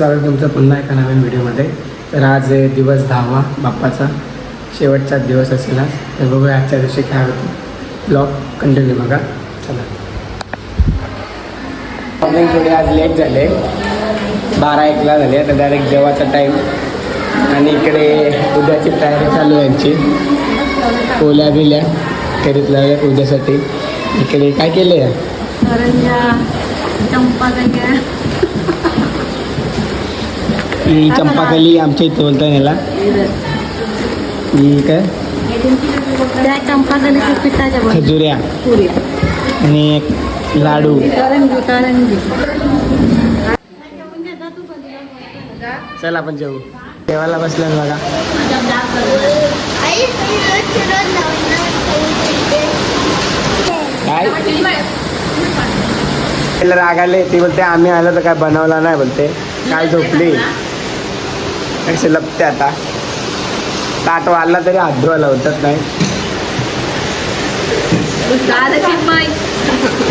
स्वागत तुमचं पुन्हा एका नवीन व्हिडिओमध्ये. तर आज दिवस दहावा बाप्पाचा शेवटचा दिवस असेल आज. तर बघूया आजच्या दिवशी काय होतं. ब्लॉग कंटिन्यू बघा. चला. मॉर्निंग थोडे आज लेट झाले. बारा एकला झाले. आता डायरेक्ट जेवायचा टाईम आणि इकडे उद्याची तयारी चालू आहे यांची ओल्या बिल्या करीत लागल्या उद्यासाठी. इकडे काय केलं आहे ही चंपाकली आमच्या इथं बोलतात याला ही काय? त्या चंपाकलीच्या पिठाच्या बनवल्या खजुऱ्या. पुऱ्या आणि एक लाडू. करंजी करंजी. चल आपण जेवू. जेवायला बसलं बघा. काय? तिला राग आले ती बोलते आम्ही आलो तर काय बनवला नाही बोलते. काय झोपली? कसे लपते आता. ताट वाढला तरी हात धुवायला होतच नाही.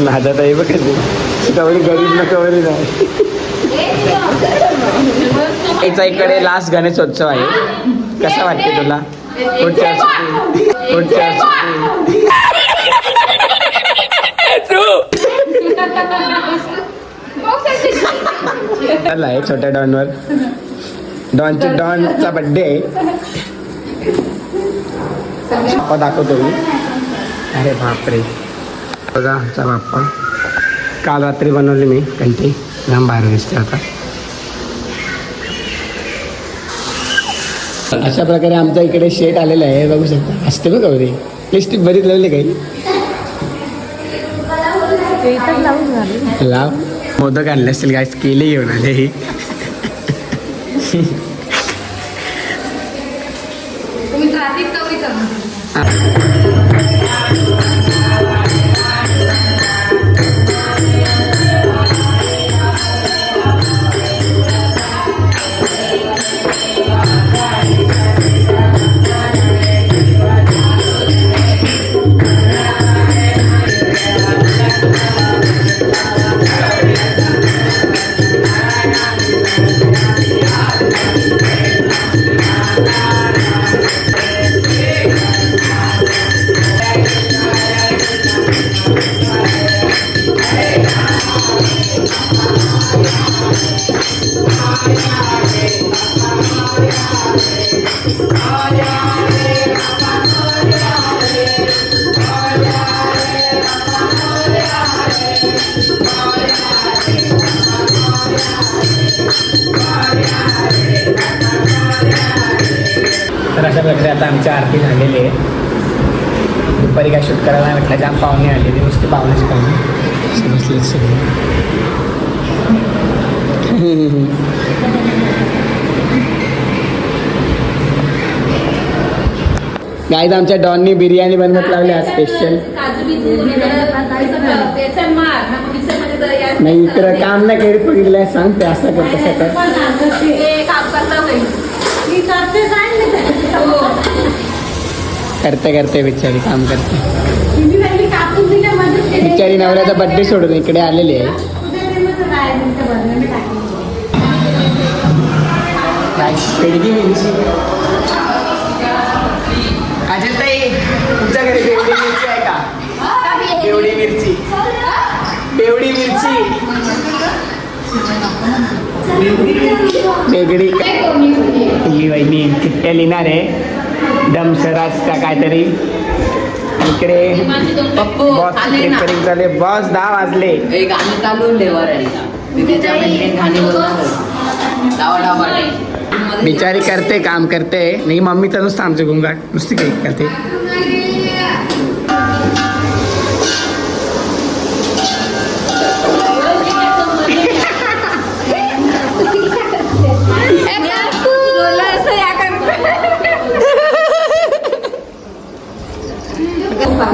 माझा ताई बघ कवरी गरीब न कवरी नाही. याचा इकडे लास्ट गणेशोत्सव आहे. कसा वाटते तुला? पुढच्या वर्षी आहे छोट्या डॉनवर. डॉनची डॉनचा बड्डे आहे बाप्पा दाखवतो मी. अरे बापरे. बघा आमचा बाप्पा काल रात्री बनवली मी कंटी लांब बाहेर दिसते आता. अशा प्रकारे आमच्या इकडे शेट आलेला आहे बघू शकता. असते बघा गौरी लिस्टिक बरीच लावली काही? लाव. मोदक आणले असतील काय केले घेऊन आले. ही तर अशा प्रकारे आता आमची आरती झालेली आहे. दुपारी काय शूट करायला म्हटलं जाम पाहुणे आले ते नुसते पाहुण्याचे पाहुणे. समजले सगळे गाईज आमच्या डॉननी बिर्याणी बनवत लावली आज स्पेशल नाही इकडं काम नाही करीत बघितलं सांगते असं कर तसं कर करते. करते बिचारी काम करते. बिचारी नवऱ्याचा बड्डे सोडून इकडे आलेली आहे. पेडगी मिरची अजय ताई तुमच्या घरी बेवडी मिरची आहे का बेवडी मिरची बेवडी मिरची वेगळी. ही वहिनी चिठ्ठ्या लिहिणार आहे. दमसराज का काहीतरी. इकडे बॉस झाले बॉस दहा वाजले. गाणी चालू बिचारी करते काम करते. नाही मम्मी तर नुसतं आमचं गुंगाट नुसती काही करते.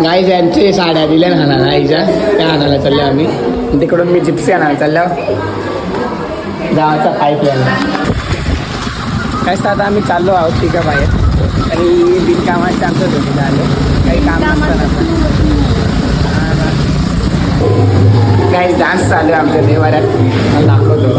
गाईज यांचे साड्या दिल्या ना आईच्या. त्या आणायला चालल्या आम्ही. तिकडून मी जिप्सी आणायला चालल्यावर गावाचा पाईप यायला काय आता आम्ही चाललो आहोत तिका बाहेर आणि बिनकामाचे आमचं धोके झाले. काही काम नसताना काही डान्स चालू आहे आमच्या देवाऱ्यात. मला दाखवतो.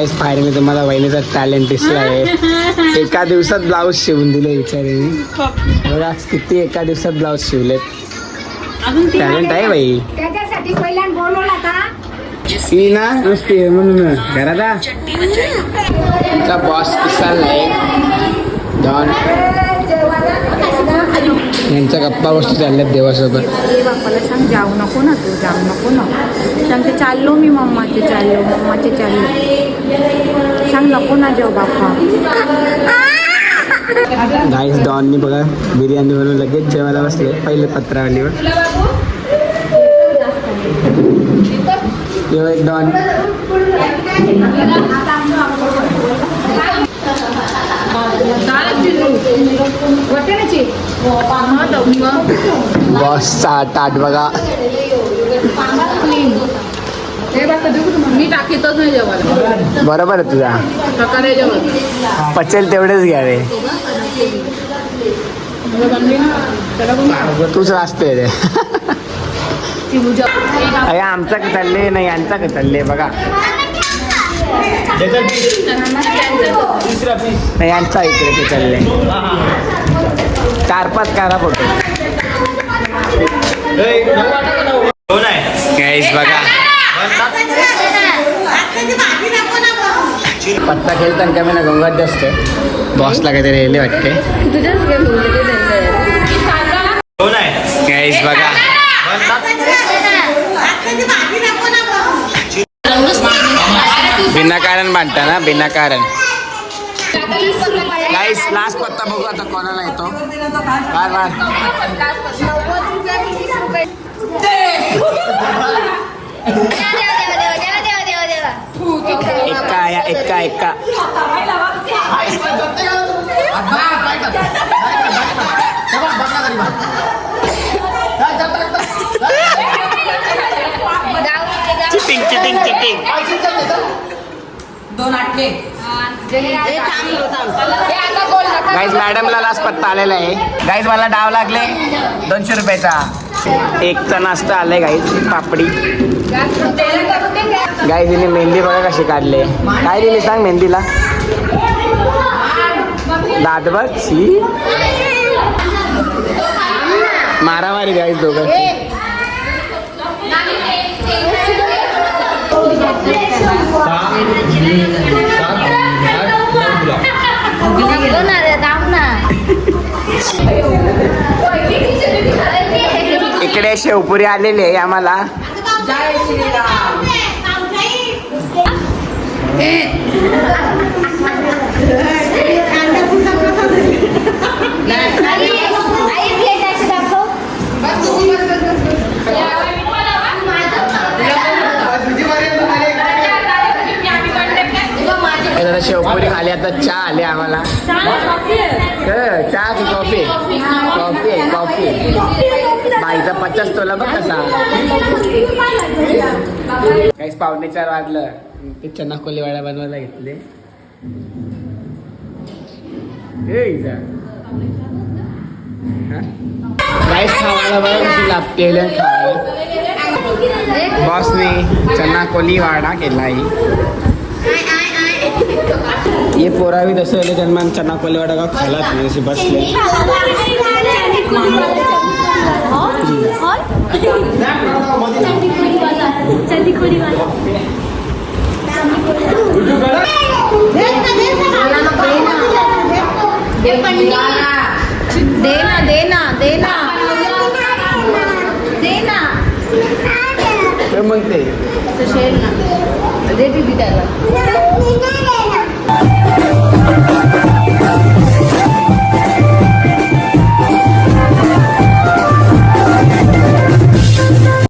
गाईस फायनली तुम्हाला वहिनीचा टॅलेंट दिसला आहे. एका दिवसात ब्लाऊज शिवून दिले विचारेने बघा किती एका दिवसात ब्लाऊज शिवलेत. टॅलेंट आहे बाई. त्याच्यासाठी पहिल्यांदा बोलवला का ती ना नुसती आहे म्हणून घरात तिचा बॉस चाललाय डॉन यांच्या गप्पा गोष्टी चालल्यात देवासोबत. बापाला सांग जाऊ नको ना तू जाऊ नको ना. सांगते चाललो मी मम्माचे चाललो मम्माचे चाललो. सांग नको ना जाऊ बाप्पा? गाईस डॉननी बघा बिर्याणी बनवून लगेच जेवायला बसले पहिले पत्रावलीवर. यो एक डॉन बॉसचा ताट बघा. मी टाकीतच नाही जेवायला. बरोबर आहे तुझा. जेवण पचेल तेवढेच घ्यावे. तूच वाचते रे. अरे आमचा का चालले नाही यांचा का चालले बघा. नाही यांचा इकडे ते चालले चार पाच कारा फोटो बघा. पत्ता खेळताना कमी ना गंगात जास्त बॉसला काहीतरी येले वाटते गाईस बघा. बांधता ना विनाकारण गाईस लास्ट पत्ता बघू आता कोणाला येतो. बार बार. Ekka cheating cheating cheating. Guys मॅडमला लास्ट पत्ता आलेला आहे. गाईज मला डाव लागले. दोनशे रुपयाचा. एकचा नाश्ता आलाय गाईज पापडी. गाय तिने मेहंदी बघा कशी काढले. काय दिली सांग मेहंदीला? दात बघ शी? मारामारी गाय दोघं. इकडे शेवपुरी आलेली आहे आम्हाला. हे जरा शेवपुरी खाली आता चहा आले आम्हाला. चहा की कॉफी. कॉफी आहे कॉफी आईचा पचास तोला बघ कसा. काहीच पावणे चार वाजलं. ते चना कोलीवाडा बनवायला घेतले. हे इजा. हा? राईस खावायला बघा कशी लागते खावायला. बॉसने चना कोलीवाडा केलाय ये पोरावी तसं आले चना कोलीवाडा का खालात नाही असे वाला दे ना दे ना दे ना दे ना मग ते शेर ना दे दीदी त्याला